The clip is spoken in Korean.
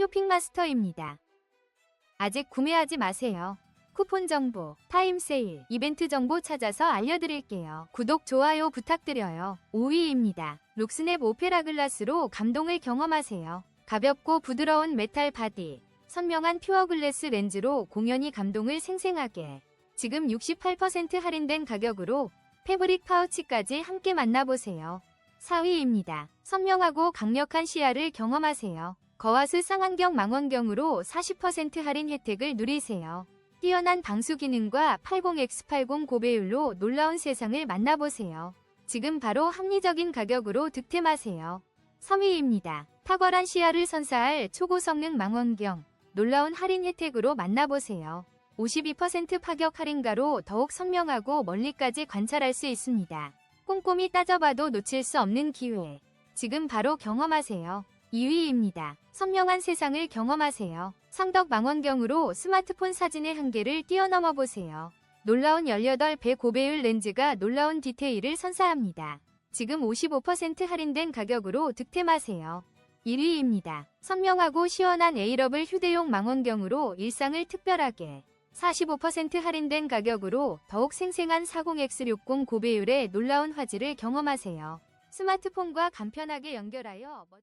쇼핑마스터입니다. 아직 구매하지 마세요. 쿠폰 정보, 타임 세일, 이벤트 정보 찾아서 알려드릴게요. 구독, 좋아요 부탁드려요. 5위입니다. 룩스냅 오페라 글라스로 감동을 경험하세요. 가볍고 부드러운 메탈 바디, 선명한 퓨어 글래스 렌즈로 공연히 감동을 생생하게. 지금 68% 할인된 가격으로 패브릭 파우치까지 함께 만나보세요. 4위입니다. 선명하고 강력한 시야를 경험하세요. 거와스 쌍안경 망원경으로 40% 할인 혜택을 누리세요. 뛰어난 방수 기능과 80x80 고배율로 놀라운 세상을 만나보세요. 지금 바로 합리적인 가격으로 득템하세요. 3위입니다. 탁월한 시야를 선사할 초고 성능 망원경. 놀라운 할인 혜택으로 만나보세요. 52% 파격 할인가로 더욱 선명하고 멀리까지 관찰할 수 있습니다. 꼼꼼히 따져봐도 놓칠 수 없는 기회. 지금 바로 경험하세요. 2위입니다. 선명한 세상을 경험하세요. 상덕 망원경으로 스마트폰 사진의 한계를 뛰어넘어 보세요. 놀라운 18배 고배율 렌즈가 놀라운 디테일을 선사합니다. 지금 55% 할인된 가격으로 득템하세요. 1위입니다. 선명하고 시원한 에이러블 휴대용 망원경으로 일상을 특별하게 45% 할인된 가격으로 더욱 생생한 40X60 고배율의 놀라운 화질을 경험하세요. 스마트폰과 간편하게 연결하여 멋-